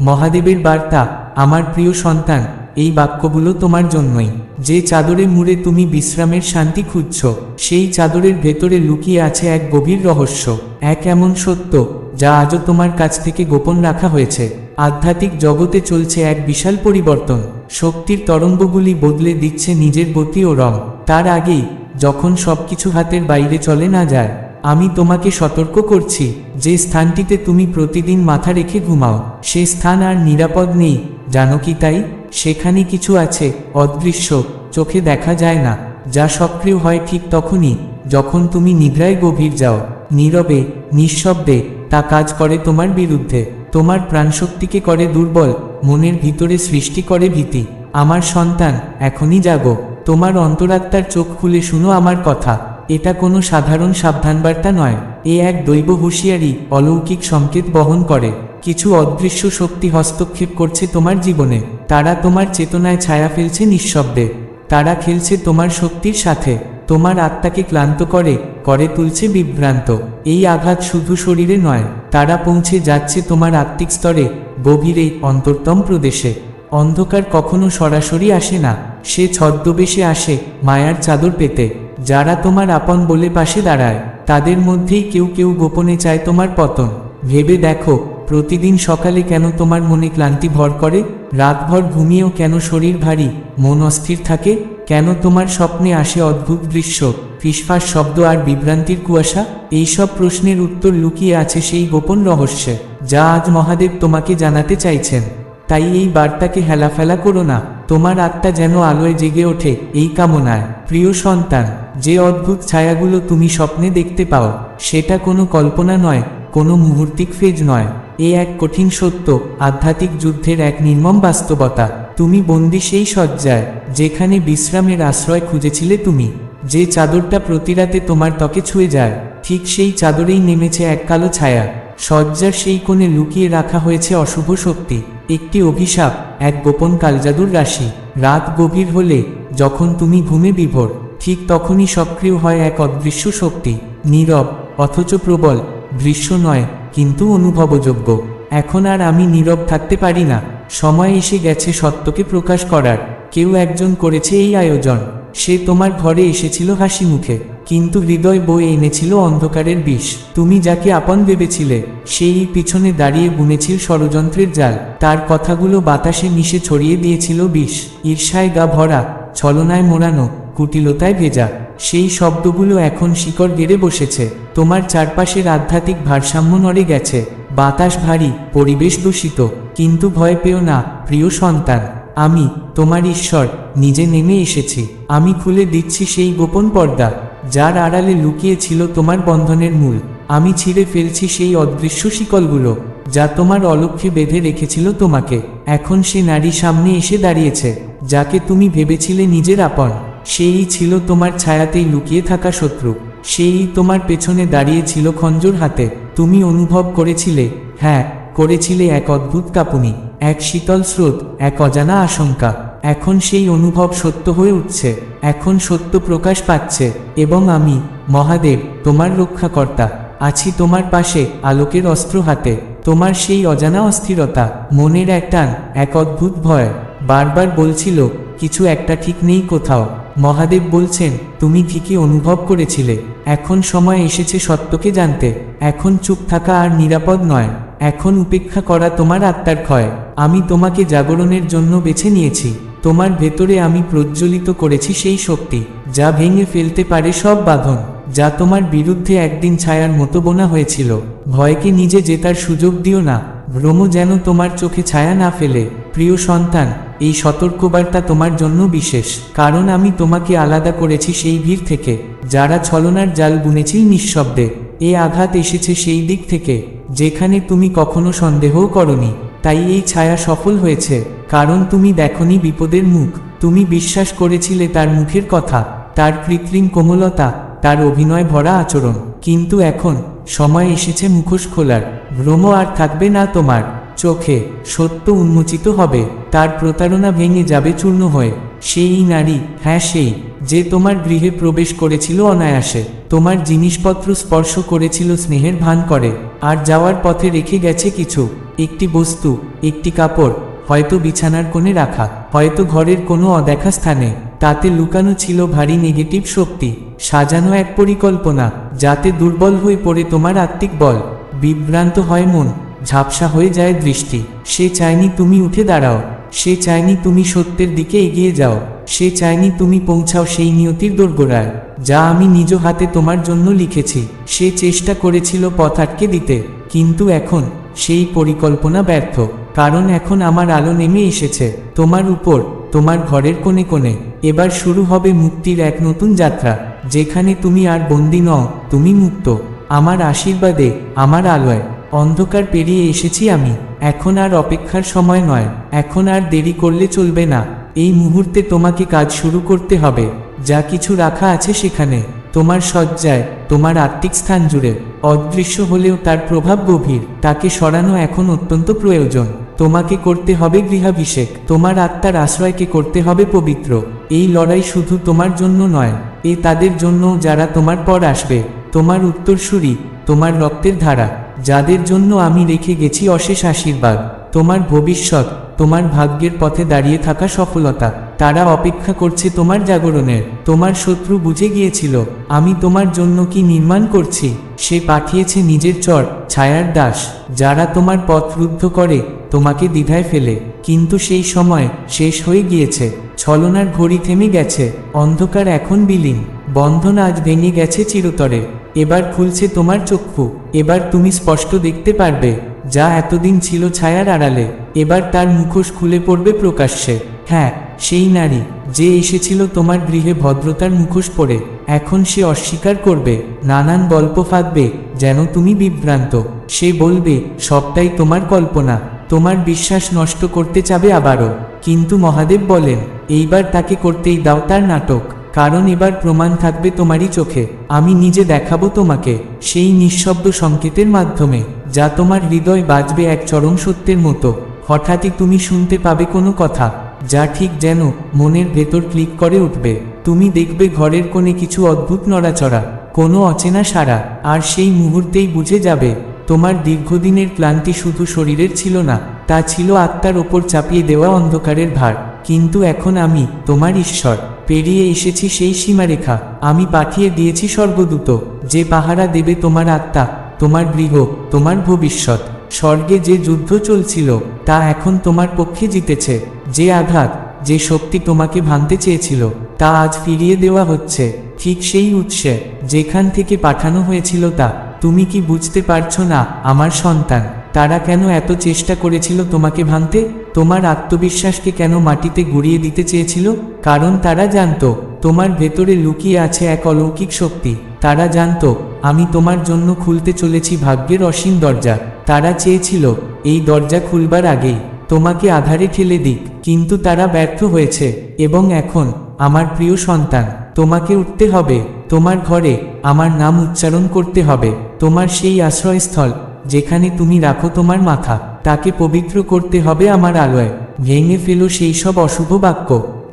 মহাদেবের বার্তা, আমার প্রিয় সন্তান, এই বাক্যগুলো তোমার জন্যই। যে চাদরে মুড়ে তুমি বিশ্রামের শান্তি খুঁজছ, সেই চাদরের ভেতরে লুকিয়ে আছে এক গভীর রহস্য। এক এমন সত্য, যা আজও তোমার কাছ থেকে গোপন রাখা হয়েছে। আধ্যাত্মিক জগতে চলছে এক বিশাল পরিবর্তন। শক্তির তরঙ্গগুলি বদলে দিচ্ছে নিজের গতি ও রং। তার আগেই, যখন সবকিছু হাতের বাইরে চলে না যায় আমি তোমাকে সতর্ক করছি, যে স্থানটিতে তুমি প্রতিদিন মাথা রেখে ঘুমাও, সে স্থান আর নিরাপদ নেই, জানো কি তাই? সেখানে কিছু আছে, অদৃশ্য, চোখে দেখা যায় না, যা সক্রিয় হয় ঠিক তখনই, যখন তুমি নিদ্রায় গভীর যাও, নীরবে, নিঃশব্দে, তা কাজ করে তোমার বিরুদ্ধে, তোমার প্রাণশক্তিকে করে দুর্বল, মনের ভিতরে সৃষ্টি করে ভীতি, আমার সন্তান, এখনই জাগো, তোমার অন্তরাত্মার চোখ খুলে শুনো আমার কথা। এটা কোনো সাধারণ সাবধানবার্তা নয়। এ এক দৈব হুঁশিয়ারি, অলৌকিক সংকেত বহন করে। কিছু অদৃশ্য শক্তি হস্তক্ষেপ করছে তোমার জীবনে। তারা তোমার চেতনায় ছায়া ফেলছে নিঃশব্দে। তারা খেলছে তোমার শক্তির সাথে। তোমার আত্মাকে ক্লান্ত করে করে তুলছে বিভ্রান্ত। এই আঘাত শুধু শরীরে নয়, তারা পৌঁছে যাচ্ছে তোমার আত্মিক স্তরে, গভীরে অন্তর্তম প্রদেশে। অন্ধকার কখনো সরাসরি আসে না, সে ছদ্মবেশে আসে, মায়ার চাদর পেতে। যারা তোমার আপন বলে পাশে দাঁড়ায়, তাদের মধ্যেই কেউ কেউ গোপনে চায় তোমার পতন। ভেবে দেখো, প্রতিদিন সকালে কেন তোমার মনে ক্লান্তি ভর করে? রাতভর ঘুমিয়েও কেন শরীর ভারী, মন অস্থির থাকে? কেন তোমার স্বপ্নে আসে অদ্ভুত দৃশ্য, ফিসফাস শব্দ আর বিভ্রান্তির কুয়াশা? এইসব প্রশ্নের উত্তর লুকিয়ে আছে সেই গোপন রহস্যে, যা আজ মহাদেব তোমাকে জানাতে চাইছেন। তাই এই বার্তাকে হেলাফেলা করো না, তোমার আত্মা যেন আলোয় জেগে ওঠে এই কামনায়। প্রিয় সন্তান যে অদ্ভুত ছায়াগুলো তুমি স্বপ্নে দেখতে পাও, সেটা কোনো কল্পনা নয়, কোনো মুহূর্তিক ফেজ নয়। এ এক কঠিন সত্য, আধ্যাত্মিক যুদ্ধের এক নির্মম বাস্তবতা। তুমি বন্দি সেই শয্যায়, যেখানে বিশ্রামের আশ্রয় খুঁজেছিলে তুমি। যে চাদরটা প্রতিরাতে তোমার ত্বকে ছুঁয়ে যায়, ঠিক সেই চাদরেই নেমেছে এক কালো ছায়া। শয্যার সেই কোণে লুকিয়ে রাখা হয়েছে অশুভ শক্তি, একটি অভিশাপ, এক গোপন কালজাদুর রাশি। রাত গভীর হলে, যখন তুমি ঘুমে বিভোর ঠিক তখনই সক্রিয় হয় এক অদৃশ্য শক্তি, নীরব, অথচ প্রবল, দৃশ্য নয়, কিন্তু অনুভবযোগ্য। এখন আর আমি নীরব থাকতে পারি না, সময় এসে গেছে সত্যকে প্রকাশ করার। কেউ একজন করেছে এই আয়োজন, সে তোমার ঘরে এসেছিল হাসি মুখে, কিন্তু হৃদয় বয়ে এনেছিল অন্ধকারের বিষ। তুমি যাকে আপন ভেবেছিলে, সেই পিছনে দাঁড়িয়ে বুনেছিল ষড়যন্ত্রের জাল, তার কথাগুলো বাতাসে মিশে ছড়িয়ে দিয়েছিল বিষ। ঈর্ষায় গা ভরা, ছলনায় মোড়ানো কুটিলতায় ভেজা। সেই শব্দগুলো এখন শিকড় গেড়ে বসেছে। তোমার চারপাশের আধ্যাত্মিক ভারসাম্য নড়ে গেছে। বাতাস ভারী, পরিবেশ দূষিত। কিন্তু ভয় পেও না, প্রিয় সন্তান। আমি, তোমার ঈশ্বর, নিজে নেমে এসেছি। আমি খুলে দিচ্ছি সেই গোপন পর্দা, যার আড়ালে লুকিয়ে ছিল তোমার বন্ধনের মূল। আমি ছিঁড়ে ফেলছি সেই অদৃশ্য শিকলগুলো, যা তোমার অলক্ষ্যে বেঁধে রেখেছিল তোমাকে। এখন সে নারী সামনে এসে দাঁড়িয়েছে, যাকে তুমি ভেবেছিলে নিজের আপন। সেই ছিল তোমার ছায়াতেই লুকিয়ে থাকা শত্রু। সেই তোমার পেছনে দাঁড়িয়েছিল খঞ্জর হাতে। তুমি অনুভব করেছিলে হ্যাঁ করেছিলে এক অদ্ভুত কাঁপুনি, এক শীতল স্রোত, এক অজানা আশঙ্কা। এখন সেই অনুভব সত্য হয়ে উঠছে, এখন সত্য প্রকাশ পাচ্ছে, এবং আমি, মহাদেব, তোমার রক্ষাকর্তা, আছি তোমার পাশে, আলোকের অস্ত্র হাতে। তোমার সেই অজানা অস্থিরতা, মনের এক টান, এক অদ্ভুত ভয়। বারবার বলছিল, কিছু একটা ঠিক নেই কোথাও। মহাদেব বলছেন, তুমি ঠিকই অনুভব করেছিলে। এখন সময় এসেছে সত্যকে জানতে। এখন চুপ থাকা আর নিরাপদ নয়। এখন উপেক্ষা করা তোমার আত্মার ক্ষয়। আমি তোমাকে জাগরণের জন্য বেছে নিয়েছি। তোমার ভেতরে আমি প্রজ্বলিত করেছি সেই শক্তি, যা ভেঙে ফেলতে পারে সব বাঁধন, যা তোমার বিরুদ্ধে একদিন ছায়ার মতো বোনা হয়েছিল। ভয়কে নিজে জেতার সুযোগ দিও না। ভ্রম যেন তোমার চোখে ছায়া না ফেলে। প্রিয় সন্তান এই সতর্কবার্তা তোমার জন্য বিশেষ, কারণ আমি তোমাকে আলাদা করেছি সেই ভিড় থেকে, যারা ছলনার জাল বুনেছিল নিঃশব্দে। এ আঘাত এসেছে সেই দিক থেকে, যেখানে তুমি কখনো সন্দেহও করনি, তাই এই ছায়া সফল হয়েছে, কারণ তুমি দেখনি বিপদের মুখ, তুমি বিশ্বাস করেছিলে তার মুখের কথা, তার কৃত্রিম কোমলতা, তার অভিনয় ভরা আচরণ। কিন্তু এখন, সময় এসেছে মুখোশ খোলার ভ্রম আর থাকবে না তোমার। চোখে সত্য উন্মোচিত হবে, তার প্রতারণা ভেঙে যাবে চূর্ণ হয়ে। সেই নারী হ্যাঁ সেই, যে তোমার গৃহে প্রবেশ করেছিল অনায়াসে, তোমার জিনিসপত্র স্পর্শ করেছিল স্নেহের ভান করে, আর যাওয়ার পথে রেখে গেছে কিছু, একটি বস্তু, একটি কাপড়, হয়তো বিছানার কোণে রাখা, হয়তো ঘরের কোনো অদেখা স্থানে, তাতে লুকানো ছিল ভারী নেগেটিভ শক্তি, সাজানো এক পরিকল্পনা, যাতে দুর্বল হয়ে পড়ে তোমার আত্মিক বল, বিভ্রান্ত হয় মন। ঝাপসা হয়ে যায় দৃষ্টি। সে চায়নি তুমি উঠে দাঁড়াও। সে চায়নি তুমি সত্যের দিকে এগিয়ে যাও। সে চায়নি তুমি পৌঁছাও সেই নিয়তির দোরগোড়ায়। যা আমি নিজ হাতে তোমার জন্য লিখেছি। সে চেষ্টা করেছিল পথ আটকে দিতে। কিন্তু এখন সেই পরিকল্পনা ব্যর্থ। কারণ এখন আমার আলো নেমে এসেছে। তোমার উপর, তোমার ঘরের কোণে কোণে। এবার শুরু হবে মুক্তির এক নতুন যাত্রা। যেখানে তুমি আর বন্দি নও, তুমি মুক্ত। আমার আশীর্বাদে, আমার আলোয়। অন্ধকার পেরিয়ে এসেছি আমি। এখন আর অপেক্ষার সময় নয়। এখন আর দেরি করলে চলবে না। এই মুহূর্তে তোমাকে কাজ শুরু করতে হবে। যা কিছু রাখা আছে সেখানে। তোমার শয্যায়, তোমার আত্মিক স্থান জুড়ে। অদৃশ্য হলেও তার প্রভাব গভীর। তাকে সরানো এখন অত্যন্ত প্রয়োজন। তোমাকে করতে হবে গৃহাভিষেক। তোমার আত্মার আশ্রয়কে করতে হবে পবিত্র। এই লড়াই শুধু তোমার জন্য নয়। এ তাদের জন্য যারা তোমার পর আসবে। তোমার উত্তরসূরি, তোমার রক্তের ধারা। যাদের জন্য আমি রেখে গেছি অশেষ আশীর্বাদ। তোমার ভবিষ্যৎ, তোমার ভাগ্যের পথে দাঁড়িয়ে থাকা সফলতা। তারা অপেক্ষা করছে তোমার জাগরণের। তোমার শত্রু বুঝে গিয়েছিল, আমি তোমার জন্য কি নির্মাণ করছি? সে পাঠিয়েছে নিজের চর, ছায়ার দাস, যারা তোমার পথ রুদ্ধ করে, তোমাকে দ্বিধায় ফেলে। কিন্তু সেই সময় শেষ হয়ে গিয়েছে। ছলনার ঘড়ি থেমে গেছে, অন্ধকার এখন বিলীন। বন্ধন আজ ভেঙে গেছে চিরতরে। এবার খুলছে তোমার চক্ষু, এবার তুমি স্পষ্ট দেখতে পারবে, যা এতদিন ছিল ছায়ার আড়ালে, এবার তার মুখোশ খুলে পড়বে প্রকাশ্যে। হ্যাঁ সেই নারী, যে এসেছিল তোমার গৃহে ভদ্রতার মুখোশ পরে, এখন সে অস্বীকার করবে, নানান গল্প ফাঁদবে, যেন তুমি বিভ্রান্ত। সে বলবে, সবটাই তোমার কল্পনা, তোমার বিশ্বাস নষ্ট করতে চাবে আবারও। কিন্তু মহাদেব বলেন, এইবার তাকে করতেই দাও তার নাটক। কারণ এবার প্রমাণ থাকবে তোমারই চোখে। আমি নিজে দেখাবো তোমাকে সেই নিঃশব্দ সংকেতের মাধ্যমে, যা তোমার হৃদয় বাজবে এক চরম সত্যের মতো। হঠাৎই তুমি শুনতে পাবে কোনো কথা, যা ঠিক যেন মনের ভেতর ক্লিক করে উঠবে। তুমি দেখবে ঘরের কোণে কিছু অদ্ভুত নড়াচড়া, কোনো অচেনা সারা আর সেই মুহূর্তেই বুঝে যাবে, তোমার দীর্ঘদিনের ক্লান্তি শুধু শরীরের ছিল না, তা ছিল আত্মার ওপর চাপিয়ে দেওয়া অন্ধকারের ভার। কিন্তু এখন আমি, তোমার ঈশ্বর। পেরিয়ে এসেছি সেই সীমারেখা। আমি পাঠিয়ে দিয়েছি সর্বদূত যে পাহারা দেবে তোমার আত্মা, তোমার গৃহ, তোমার ভবিষ্যৎ। স্বর্গে যে যুদ্ধ চলছিল, তা এখন তোমার পক্ষে জিতেছে। যে আঘাত, যে শক্তি তোমাকে ভাঙতে চেয়েছিল, তা আজ ফিরিয়ে দেওয়া হচ্ছে। ঠিক সেই উৎসে, যেখান থেকে পাঠানো হয়েছিল তা। তুমি কি বুঝতে পারছ না, আমার সন্তান? তারা কেন এত চেষ্টা করেছিল তোমাকে ভাঙতে? তোমার আত্মবিশ্বাসকে কেন মাটিতে গুড়িয়ে দিতে চেয়েছিল? কারণ তারা জানতো, তোমার ভেতরে লুকিয়ে আছে এক অলৌকিক শক্তি। তারা জানত, আমি তোমার জন্য খুলতে চলেছি ভাগ্যের অসীম দরজা। তারা চেয়েছিল, এই দরজা খুলবার আগেই তোমাকে আধারে ঠেলে দিক। কিন্তু তারা ব্যর্থ হয়েছে, এবং এখন আমার প্রিয় সন্তান, তোমাকে উঠতে হবে। তোমার ঘরে আমার নাম উচ্চারণ করতে হবে। তোমার সেই আশ্রয়স্থল যেখানে তুমি রাখো তোমার মাথা, তাকে পবিত্র করতে হবে আমার আলোয়। ভেঙে ফেলো সেই সব অশুভ বাক্য,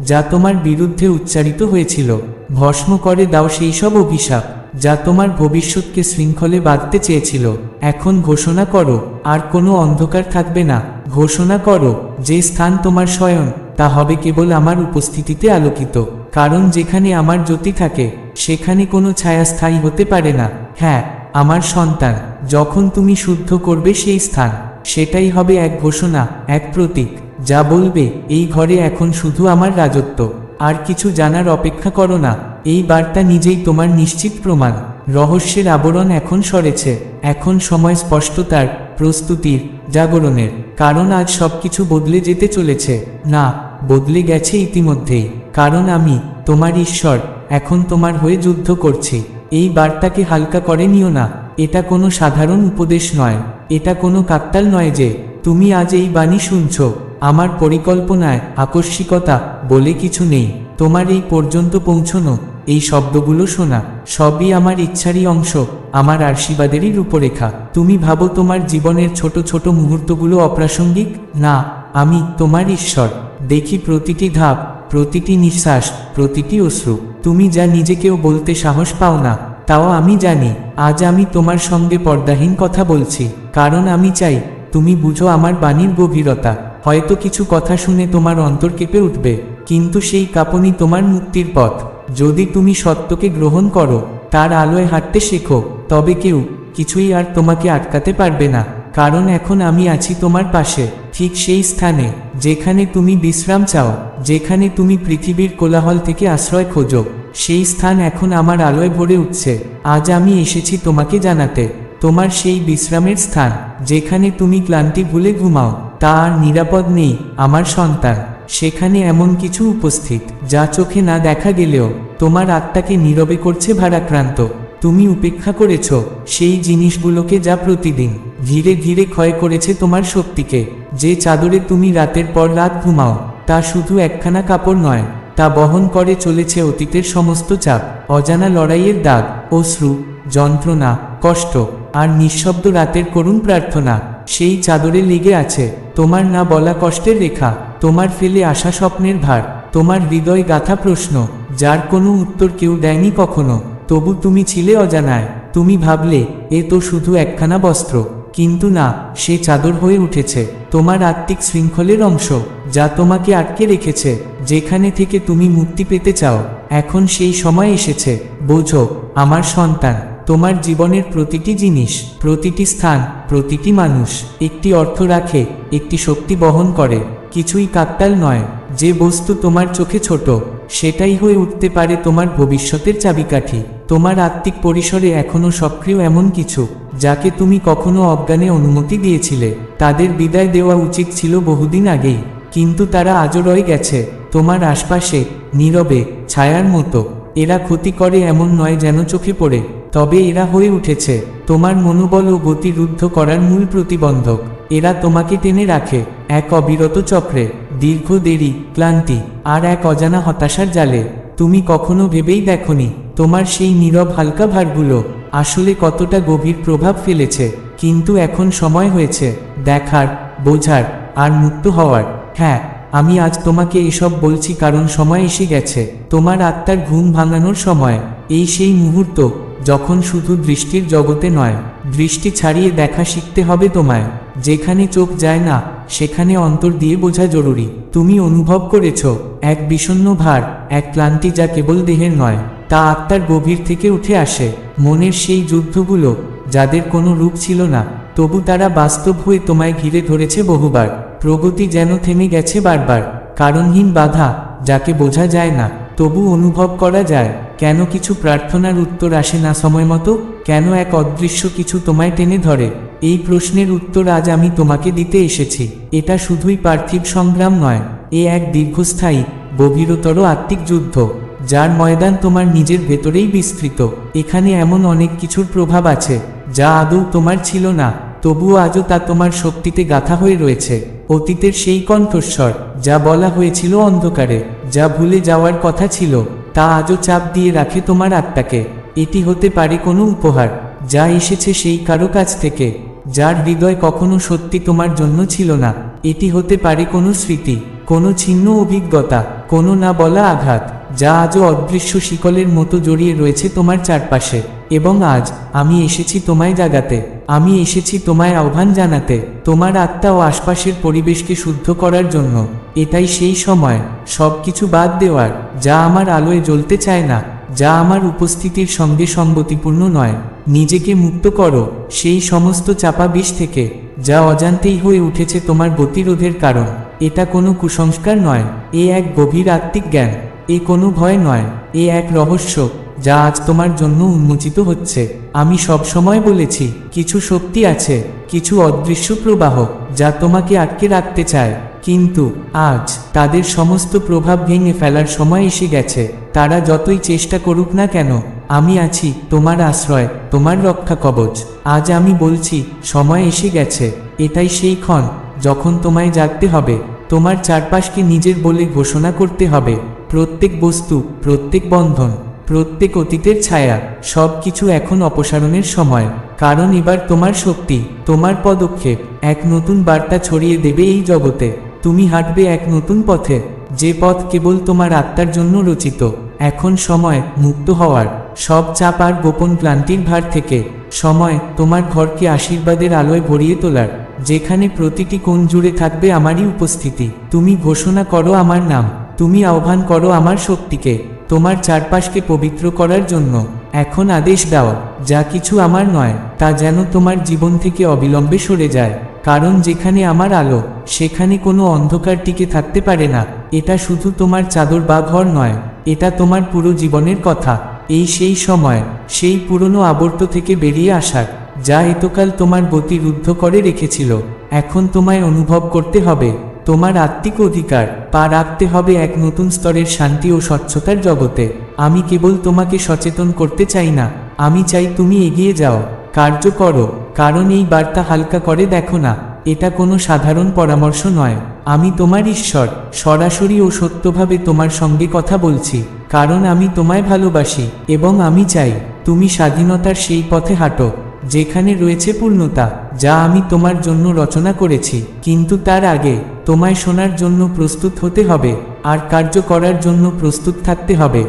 যা তোমার বিরুদ্ধে উচ্চারিত হয়েছিল। ভস্ম করে দাও সেই সব অভিশাপ, যা তোমার ভবিষ্যৎকে শৃঙ্খলে বাঁধতে চেয়েছিল। এখন ঘোষণা করো, আর কোনো অন্ধকার থাকবে না। ঘোষণা করো, যে স্থান তোমার স্বয়ং তা হবে কেবল আমার উপস্থিতিতে আলোকিত। কারণ যেখানে আমার জ্যোতি থাকে, সেখানে কোনো ছায়া স্থায়ী হতে পারে না। হ্যাঁ আমার সন্তান, যখন তুমি শুদ্ধ করবে সেই স্থান, সেটাই হবে এক ঘোষণা, এক প্রতীক, যা বলবে, এই ঘরে এখন শুধু আমার রাজত্ব, আর কিছু জানার অপেক্ষা করো না, এই বার্তা নিজেই তোমার নিশ্চিত প্রমাণ। রহস্যের আবরণ এখন সরেছে, এখন সময় স্পষ্টতার, প্রস্তুতির, জাগরণের, কারণ আজ সবকিছু বদলে যেতে চলেছে। না, বদলে গেছে ইতিমধ্যেই, কারণ আমি, তোমার ঈশ্বর, এখন তোমার হয়ে যুদ্ধ করছি। এই বার্তাকে হালকা করে নিও না। এটা কোনো সাধারণ উপদেশ নয়। এটা কোনো কাকতাল নয় যে, তুমি আজ এই বাণী শুনছ। আমার পরিকল্পনায় আকস্মিকতা বলে কিছু নেই। তোমার এই পর্যন্ত পৌঁছনো, এই শব্দগুলো শোনা, সবই আমার ইচ্ছারই অংশ, আমার আশীর্বাদেরই রূপরেখা। তুমি ভাবো তোমার জীবনের ছোট ছোট মুহূর্তগুলো অপ্রাসঙ্গিক? না, আমি তোমার ঈশ্বর। দেখি প্রতিটি ধাপ, প্রতিটি নিঃশ্বাস, প্রতিটি অশ্রু। তুমি যা নিজেকেও বলতে সাহস পাও না, তাও আমি জানি, আজ আমি তোমার সঙ্গে পর্দাহীন কথা বলছি, কারণ আমি চাই, তুমি বুঝো আমার বাণীর গভীরতা, হয়তো কিছু কথা শুনে তোমার অন্তর কেঁপে উঠবে, কিন্তু সেই কাঁপনি তোমার মুক্তির পথ, যদি তুমি সত্যকে গ্রহণ করো, তার আলোয় হাঁটতে শেখো, তবে কেউ, কিছুই আর তোমাকে আটকাতে পারবে না, কারণ এখন আমি আছি তোমার পাশে, ঠিক সেই স্থানে, যেখানে তুমি বিশ্রাম চাও, যেখানে তুমি পৃথিবীর কোলাহল থেকে আশ্রয় খোঁজো। সেই স্থান এখন আমার আলোয় ভরে উঠছে। আজ আমি এসেছি তোমাকে জানাতে। তোমার সেই বিশ্রামের স্থান, যেখানে তুমি ক্লান্তি ভুলে ঘুমাও, তা আর নিরাপদ নেই, আমার সন্তান। সেখানে এমন কিছু উপস্থিত, যা চোখে না দেখা গেলেও, তোমার আত্মাকে নীরবে করছে ভারাক্রান্ত। তুমি উপেক্ষা করেছ, সেই জিনিসগুলোকে যা প্রতিদিন, ধীরে ধীরে ক্ষয় করেছে তোমার শক্তিকে। যে চাদরে তুমি রাতের পর রাত ঘুমাও, তা শুধু একখানা কাপড় নয় তা বহন করে চলেছে অতীতের সমস্ত চাপ, অজানা লড়াইয়ের দাগ, অশ্রু, যন্ত্রণা, কষ্ট, আর নিঃশব্দ রাতের করুণ প্রার্থনা। সেই চাদরে লেগে আছে, তোমার না বলা কষ্টের রেখা, তোমার ফেলে আসা স্বপ্নের ভার, তোমার হৃদয় গাথা প্রশ্ন, যার কোনো উত্তর কেউ দেয়নি কখনো। তবু তুমি ছিলে অজানায়, তুমি ভাবলে, এ তো শুধু একখানা বস্ত্র। কিন্তু না, সে চাদর হয়ে উঠেছে, তোমার আত্মিক শৃঙ্খলের অংশ, যা তোমাকে আটকে রেখেছে। যেখানে থেকে তুমি মুক্তি পেতে চাও, এখন সেই সময় এসেছে। বোঝো, আমার সন্তান, তোমার জীবনের প্রতিটি জিনিস, প্রতিটি স্থান, প্রতিটি মানুষ, একটি অর্থ রাখে, একটি শক্তি বহন করে, কিছুই কাকতাল নয়। যে বস্তু তোমার চোখে ছোট, সেটাই হয়ে উঠতে পারে তোমার ভবিষ্যতের চাবিকাঠি। তোমার আত্মিক পরিসরে এখনও সক্রিয় এমন কিছু, যাকে তুমি কখনো অজ্ঞানে অনুমতি দিয়েছিলে। তাদের বিদায় দেওয়া উচিত ছিল বহুদিন আগেই, কিন্তু তারা আজও রয়ে গেছে। তোমার আশপাশে, নীরবে, ছায়ার মতো। এরা ক্ষতি করে এমন নয় যেন চোখে পড়ে। তবে এরা হয়ে উঠেছে। তোমার মনোবল ও গতি রুদ্ধ করার মূল প্রতিবন্ধক। এরা তোমাকে টেনে রাখে। এক অবিরত চক্রে, দীর্ঘ দেরি, ক্লান্তি, আর এক অজানা হতাশার জালে। তুমি কখনো ভেবেই দেখনি, তোমার সেই নীরব হালকা ভারগুলো আসলে কতটা গভীর প্রভাব ফেলেছে। কিন্তু এখন সময় হয়েছে, দেখার, বোঝার, আর মুক্ত হওয়ার। হ্যাঁ আমি আজ তোমাকে এসব বলছি কারণ সময় এসে গেছে। তোমার আত্মার ঘুম ভাঙানোর সময়। এই সেই মুহূর্ত, যখন শুধু দৃষ্টির জগতে নয়, দৃষ্টি ছাড়িয়ে দেখা শিখতে হবে তোমায়। যেখানে চোখ যায় না, সেখানে অন্তর দিয়ে বোঝা জরুরি। তুমি অনুভব করেছ, এক বিষণ্ণ ভার, এক ক্লান্তি যা কেবল দেহের নয়, তা আত্মার গভীর থেকে উঠে আসে। মনের সেই যুদ্ধগুলো, যাদের কোনো রূপ ছিল না, তবু তারা বাস্তব হয়ে তোমায় ঘিরে ধরেছে বহুবার। প্রগতি যেন থেমে গেছে বারবার, কারণহীন বাধা, যাকে বোঝা যায় না, তবু অনুভব করা যায়, কেন কিছু প্রার্থনার উত্তর আসে না সময় মতো, কেন এক অদৃশ্য কিছু তোমায় টেনে ধরে, এই প্রশ্নের উত্তর আজ আমি তোমাকে দিতে এসেছি, এটা শুধুই পার্থিব সংগ্রাম নয়, এ এক দীর্ঘস্থায়ী, গভীরতর আত্মিক যুদ্ধ, যার ময়দান তোমার নিজের ভেতরেই বিস্তৃত, এখানে এমন অনেক কিছুর প্রভাব আছে, যা আদৌ তোমার ছিল না, তবুও আজও তা তোমার শক্তিতে গাথা হয়ে রয়েছে। অতীতের সেই কণ্ঠস্বর যা বলা হয়েছিল অন্ধকারে, যা ভুলে যাওয়ার কথা ছিল, তা আজও চাপ দিয়ে রাখে তোমার আত্মাকে। এটি হতে পারে কোনো উপহার, যা এসেছে সেই কারও কাছ থেকে, যার হৃদয় কখনো সত্যি তোমার জন্য ছিল না। এটি হতে পারে কোনো স্মৃতি, কোনো ছিন্ন অভিজ্ঞতা, কোনো না বলা আঘাত, যা আজও অদৃশ্য শিকলের মতো জড়িয়ে রয়েছে তোমার চারপাশে। এবং আজ আমি এসেছি তোমায় জাগাতে, আমি এসেছি তোমায় আহ্বান জানাতে, তোমার আত্মা ও আশপাশের পরিবেশকে শুদ্ধ করার জন্য। এটাই সেই সময় সব কিছু বাদ দেওয়ার, যা আমার আলোয় জ্বলতে চায় না, যা আমার উপস্থিতির সঙ্গে সঙ্গতিপূর্ণ নয়। নিজেকে মুক্ত করো, সেই সমস্ত চাপা বিষ থেকে, যা অজান্তেই হয়ে উঠেছে তোমার গতিরোধের কারণ। এটা কোনো কুসংস্কার নয়, এ এক গভীর আত্মিক জ্ঞান, এ কোনো ভয় নয়, এ এক রহস্য। যা আজ তোমার জন্য উন্মোচিত হচ্ছে। আমি সব সময় বলেছি, কিছু শক্তি আছে, কিছু অদৃশ্য প্রবাহ যা তোমাকে আটকে রাখতে চায়। কিন্তু আজ তাদের সমস্ত প্রভাব ভেঙে ফেলার সময় এসে গেছে। তারা যতই চেষ্টা করুক না কেন, আমি আছি তোমার আশ্রয়, তোমার রক্ষা কবচ। আজ আমি বলছি, সময় এসে গেছে, এটাই সেই ক্ষণ যখন তোমায় জাগতে হবে। তোমার চারপাশকে নিজের বলে ঘোষণা করতে হবে। প্রত্যেক বস্তু, প্রত্যেক বন্ধন প্রত্যেক অতীতের ছায়া সব কিছু এখন অপসারণের সময়। কারণ এবার তোমার শক্তি, তোমার পদক্ষেপ, এক নতুন বার্তা ছড়িয়ে দেবে এই জগতে। তুমি হাঁটবে এক নতুন পথে, যে পথ কেবল তোমার আত্মার জন্য রচিত। এখন সময় মুক্ত হওয়ার, সব চাপ আর গোপন ক্লান্তির ভার থেকে। সময় তোমার ঘরকে আশীর্বাদের আলোয় ভরিয়ে তোলার, যেখানে প্রতিটি কোণ জুড়ে থাকবে আমারই উপস্থিতি। তুমি ঘোষণা করো আমার নাম, তুমি আহ্বান করো আমার শক্তিকে। তোমার চারপাশকে পবিত্র করার জন্য এখন আদেশ দাও, যা কিছু আমার নয়, তা যেন তোমার জীবন থেকে অবিলম্বে সরে যায়, কারণ যেখানে আমার আলো, সেখানে কোনো অন্ধকার টিকে থাকতে পারে না, এটা শুধু তোমার চাদর বা ঘর নয়, এটা তোমার পুরো জীবনের কথা, এই সেই সময়, সেই পুরনো আবর্ত থেকে বেরিয়ে আসার, যা এতকাল তোমার গতি রুদ্ধ করে রেখেছিল, এখন তোমায় অনুভব করতে হবে। তোমার আত্মিক অধিকার পা রাখতে হবে এক নতুন স্তরের শান্তি ও স্বচ্ছতার জগতে। আমি কেবল তোমাকে সচেতন করতে চাই না। আমি চাই তুমি এগিয়ে যাও। কার্য করো, কারণ এই বার্তা হালকা করে দেখো না। এটা কোনো সাধারণ পরামর্শ নয়। আমি তোমার ঈশ্বর, সরাসরি ও সত্যভাবে তোমার সঙ্গে কথা বলছি, কারণ আমি তোমায় ভালোবাসি, এবং আমি চাই তুমি স্বাধীনতার সেই পথে হাঁটো। যেখানে রয়েছে পূর্ণতা, যা আমি তোমার জন্য রচনা করেছি, কিন্তু তার আগে তোমায় শোনার জন্য প্রস্তুত হতে হবে, আর কার্য করার জন্য প্রস্তুত থাকতে হবে।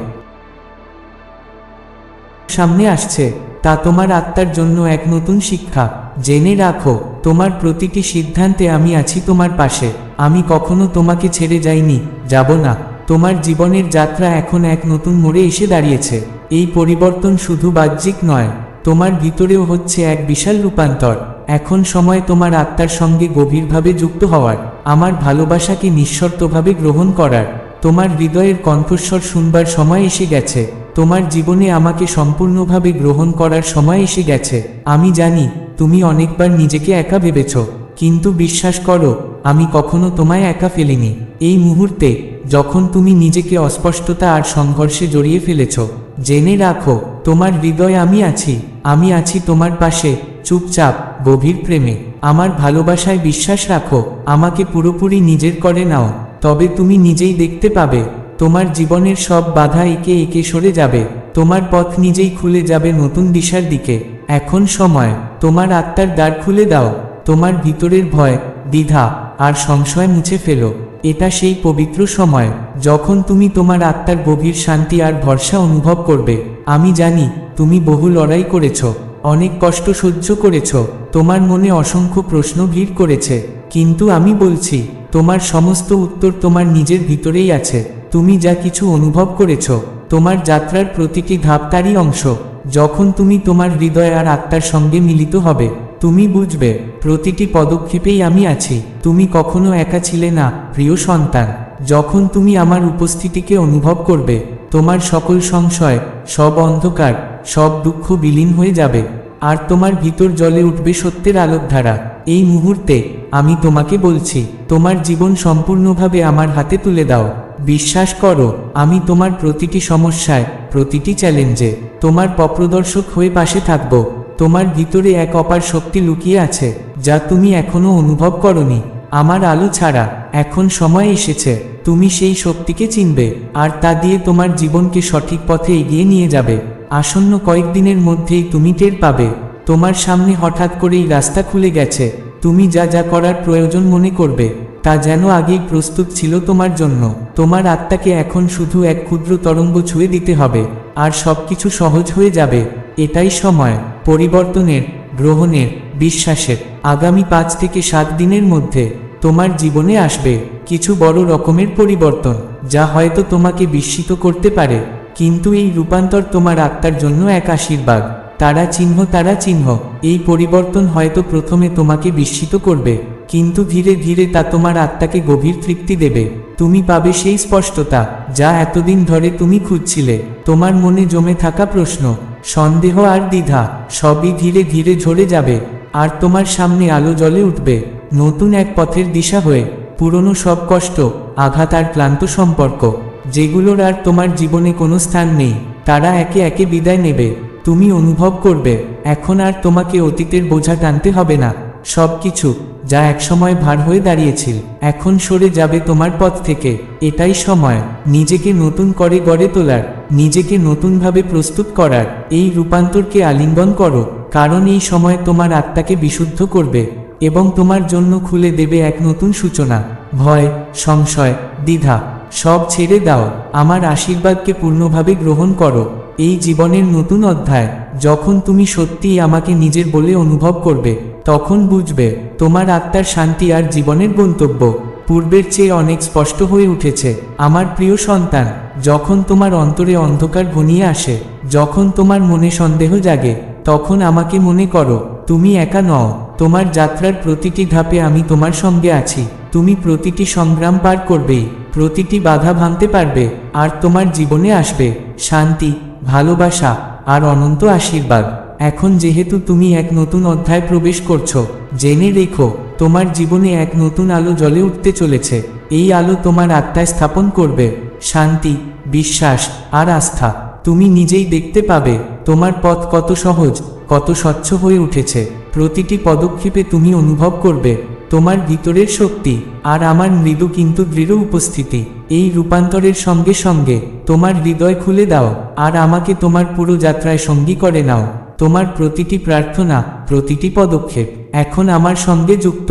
সামনে আসছে, তা তোমার আত্মার জন্য এক নতুন শিক্ষা। জেনে রাখো, তোমার প্রতিটি সিদ্ধান্তে আমি আছি তোমার পাশে। আমি কখনো তোমাকে ছেড়ে যাইনি, যাব না। তোমার জীবনের যাত্রা এখন এক নতুন মোড়ে এসে দাঁড়িয়েছে। এই পরিবর্তন শুধু বাহ্যিক নয় তোমার ভিতরেও হচ্ছে এক বিশাল রূপান্তর। এখন সময় তোমার আত্মার সঙ্গে গভীরভাবে যুক্ত হওয়ার। আমার ভালোবাসাকে নিঃশর্তভাবে গ্রহণ করার। তোমার হৃদয়ের কণ্ঠস্বর শুনবার সময় এসে গেছে। তোমার জীবনে আমাকে সম্পূর্ণভাবে গ্রহণ করার সময় এসে গেছে। আমি জানি, তুমি অনেকবার নিজেকে একা ভেবেছ। কিন্তু বিশ্বাস করো, আমি কখনো তোমায় একা ফেলিনি। এই মুহূর্তে, যখন তুমি নিজেকে অস্পষ্টতা আর সংঘর্ষে জড়িয়ে ফেলেছ জেনে রাখো, তোমার হৃদয় আমি আছি আমি আছি তোমার পাশে, চুপচাপ, গভীর প্রেমে। আমার ভালোবাসায় বিশ্বাস রাখো, আমাকে পুরোপুরি নিজের করে নাও। তবে তুমি নিজেই দেখতে পাবে, তোমার জীবনের সব বাধা একে একে সরে যাবে, তোমার পথ নিজেই খুলে যাবে নতুন দিশার দিকে। এখন সময়, তোমার আত্মার দ্বার খুলে দাও, তোমার ভিতরের ভয়, দ্বিধা আর সংশয় মুছে ফেলো। এটা সেই পবিত্র সময়, যখন তুমি তোমার আত্মার গভীর শান্তি আর ভরসা অনুভব করবে। আমি জানি, তুমি বহু লড়াই করেছ, অনেক কষ্ট সহ্য করেছ, তোমার মনে অসংখ্য প্রশ্ন ভিড় করেছে। কিন্তু আমি বলছি, তোমার সমস্ত উত্তর তোমার নিজের ভিতরেই আছে। তুমি যা কিছু অনুভব করেছ, তোমার যাত্রার প্রতিটি ধাপ অংশ। যখন তুমি তোমার হৃদয় আর আত্মার সঙ্গে মিলিত হবে তুমি বুঝবে, প্রতিটি পদক্ষেপেই আমি আছি। তুমি কখনো একা ছিলে না, প্রিয় সন্তান। যখন তুমি আমার উপস্থিতিকে অনুভব করবে, তোমার সকল সংশয়, সব অন্ধকার, সব দুঃখ বিলীন হয়ে যাবে। আর তোমার ভিতর জলে উঠবে সত্যের আলোকধারা। এই মুহূর্তে, আমি তোমাকে বলছি, তোমার জীবন সম্পূর্ণভাবে আমার হাতে তুলে দাও। বিশ্বাস করো, আমি তোমার প্রতিটি সমস্যায়, প্রতিটি চ্যালেঞ্জে, তোমার পপ্রদর্শক হয়ে পাশে থাকব। তোমার ভিতরে এক অপার শক্তি লুকিয়ে আছে, যা তুমি এখনও অনুভব করনি। আমার আলো ছাড়া এখন সময় এসেছে, তুমি সেই শক্তিকে চিনবে, আর তা দিয়ে তোমার জীবনকে সঠিক পথে এগিয়ে নিয়ে যাবে। আসন্ন কয়েকদিনের মধ্যেই তুমি টের পাবে, তোমার সামনে হঠাৎ করেই রাস্তা খুলে গেছে, তুমি যা যা করার প্রয়োজন মনে করবে, তা যেন আগেই প্রস্তুত ছিল তোমার জন্য। তোমার আত্মাকে এখন শুধু এক ক্ষুদ্র তরঙ্গ ছুঁয়ে দিতে হবে, আর সবকিছু সহজ হয়ে যাবে, এটাই সময়। পরিবর্তনের, গ্রহণের, বিশ্বাসের আগামী পাঁচ থেকে সাত দিনের মধ্যে তোমার জীবনে আসবে কিছু বড় রকমের পরিবর্তন, যা হয়তো তোমাকে বিস্মিত করতে পারে, কিন্তু এই রূপান্তর তোমার আত্মার জন্য এক আশীর্বাদ। তারা চিহ্ন তারা চিহ্ন, এই পরিবর্তন হয়তো প্রথমে তোমাকে বিস্মিত করবে, কিন্তু ধীরে ধীরে তা তোমার আত্মাকে গভীর তৃপ্তি দেবে। তুমি পাবে সেই স্পষ্টতা, যা এতদিন ধরে তুমি খুঁজছিলে। তোমার মনে জমে থাকা প্রশ্ন সন্দেহ আর দ্বিধা সবই ধীরে ধীরে ঝরে যাবে, আর তোমার সামনে আলো জ্বলে উঠবে। নতুন এক পথের দিশা হয়ে, পুরনো সব কষ্ট, আঘাত আর ক্লান্ত সম্পর্ক, যেগুলোর আর তোমার জীবনে কোনো স্থান নেই, তারা একে একে বিদায় নেবে। তুমি অনুভব করবে, এখন আর তোমাকে অতীতের বোঝা টানতে হবে না। সব কিছু যা একসময় ভার হয়ে দাঁড়িয়েছিল, এখন সরে যাবে তোমার পথ থেকে। এটাই সময়, নিজেকে নতুন করে গড়ে তোলার, নিজেকে নতুনভাবে প্রস্তুত করার। এই রূপান্তরকে আলিঙ্গন করো, কারণ এই সময় তোমার আত্মাকে বিশুদ্ধ করবে, এবং তোমার জন্য খুলে দেবে এক নতুন সূচনা। ভয়, সংশয়, দ্বিধা, সব ছেড়ে দাও, আমার আশীর্বাদকে পূর্ণভাবে গ্রহণ করো। এই জীবনের নতুন অধ্যায়, যখন তুমি সত্যিই আমাকে নিজের বলে অনুভব করবে। তখন বুঝবে, তোমার আত্মার শান্তি আর জীবনের গন্তব্য। পূর্বের চেয়ে অনেক স্পষ্ট হয়ে উঠেছে, আমার প্রিয় সন্তান, যখন তোমার অন্তরে অন্ধকার ঘনিয়ে আসে, যখন তোমার মনে সন্দেহ জাগে, তখন আমাকে মনে করো, তুমি একা নও, তোমার যাত্রার প্রতিটি ধাপে আমি তোমার সঙ্গে আছি, তুমি প্রতিটি সংগ্রাম পার করবেই, প্রতিটি বাধা ভাঙতে পারবে, আর তোমার জীবনে আসবে শান্তি, ভালোবাসা, আর অনন্ত আশীর্বাদ। এখন যেহেতু তুমি এক নতুন অধ্যায় প্রবেশ করছ, জেনে রেখো, তোমার জীবনে এক নতুন আলো জ্বলে উঠতে চলেছে। এই আলো তোমার আত্মায় স্থাপন করবে। শান্তি, বিশ্বাস আর আস্থা। তুমি নিজেই দেখতে পাবে, তোমার পথ কত সহজ, কত স্বচ্ছ হয়ে উঠেছে। প্রতিটি পদক্ষেপে তুমি অনুভব করবে, তোমার ভিতরের শক্তি আর আমার মৃদু কিন্তু দৃঢ় উপস্থিতি। এই রূপান্তরের সঙ্গে সঙ্গে তোমার হৃদয় খুলে দাও আর আমাকে তোমার পুরো যাত্রায় সঙ্গী করে নাও। তোমার প্রতিটি প্রার্থনা প্রতিটি পদক্ষেপ এখন আমার সঙ্গে যুক্ত।